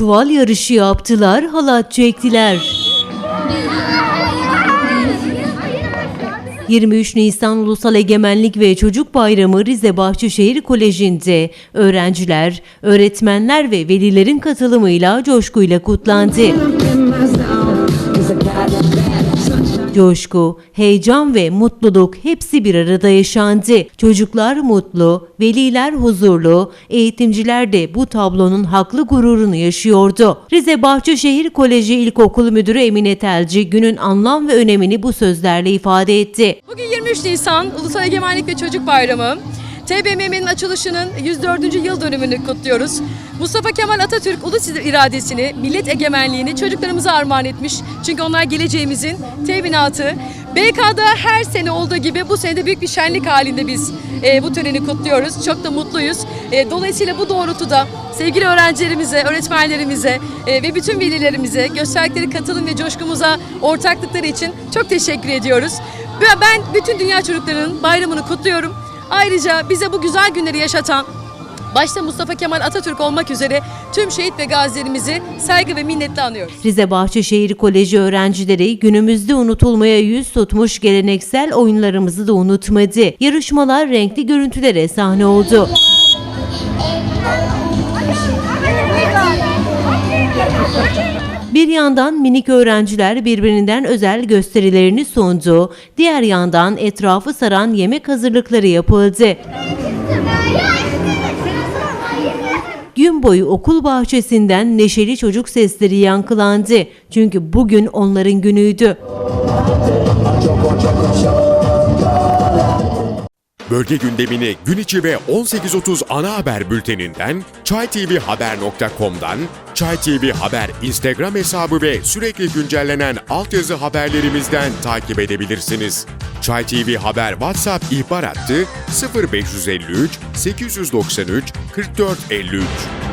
Çuval yarışı yaptılar, halat çektiler. 23 Nisan Ulusal Egemenlik ve Çocuk Bayramı Rize Bahçeşehir Koleji'nde öğrenciler, öğretmenler ve velilerin katılımıyla coşkuyla kutlandı. Coşku, heyecan ve mutluluk hepsi bir arada yaşandı. Çocuklar mutlu, veliler huzurlu, eğitimciler de bu tablonun haklı gururunu yaşıyordu. Rize Bahçeşehir Koleji İlkokul Müdürü Emine Telci günün anlam ve önemini bu sözlerle ifade etti. Bugün 23 Nisan Ulusal Egemenlik ve Çocuk Bayramı. TBMM'nin açılışının 104. yıl dönümünü kutluyoruz. Mustafa Kemal Atatürk ulus iradesini, millet egemenliğini çocuklarımıza armağan etmiş. Çünkü onlar geleceğimizin teminatı. BK'da her sene olduğu gibi bu sene de büyük bir şenlik halinde biz e, bu töreni kutluyoruz. Çok da mutluyuz. E, dolayısıyla bu doğrultuda sevgili öğrencilerimize, öğretmenlerimize e, ve bütün velilerimize gösterdikleri katılım ve coşkumuza ortaklıkları için çok teşekkür ediyoruz. Ben bütün dünya çocuklarının bayramını kutluyorum. Ayrıca bize bu güzel günleri yaşatan başta Mustafa Kemal Atatürk olmak üzere tüm şehit ve gazilerimizi saygı ve minnetle anıyoruz. Rize Bahçeşehir Koleji öğrencileri günümüzde unutulmaya yüz tutmuş geleneksel oyunlarımızı da unutmadı. Yarışmalar renkli görüntülere sahne oldu. Bir yandan minik öğrenciler birbirinden özel gösterilerini sundu, diğer yandan etrafı saran yemek hazırlıkları yapıldı. Gün boyu okul bahçesinden neşeli çocuk sesleri yankılandı. Çünkü bugün onların günüydü. Bölge gündemini gün içi ve 18.30 ana haber bülteninden, çaytvhaber.com'dan, Çay TV Haber Instagram hesabı ve sürekli güncellenen altyazı haberlerimizden takip edebilirsiniz. Çay TV Haber WhatsApp ihbar hattı 0553 893 4453.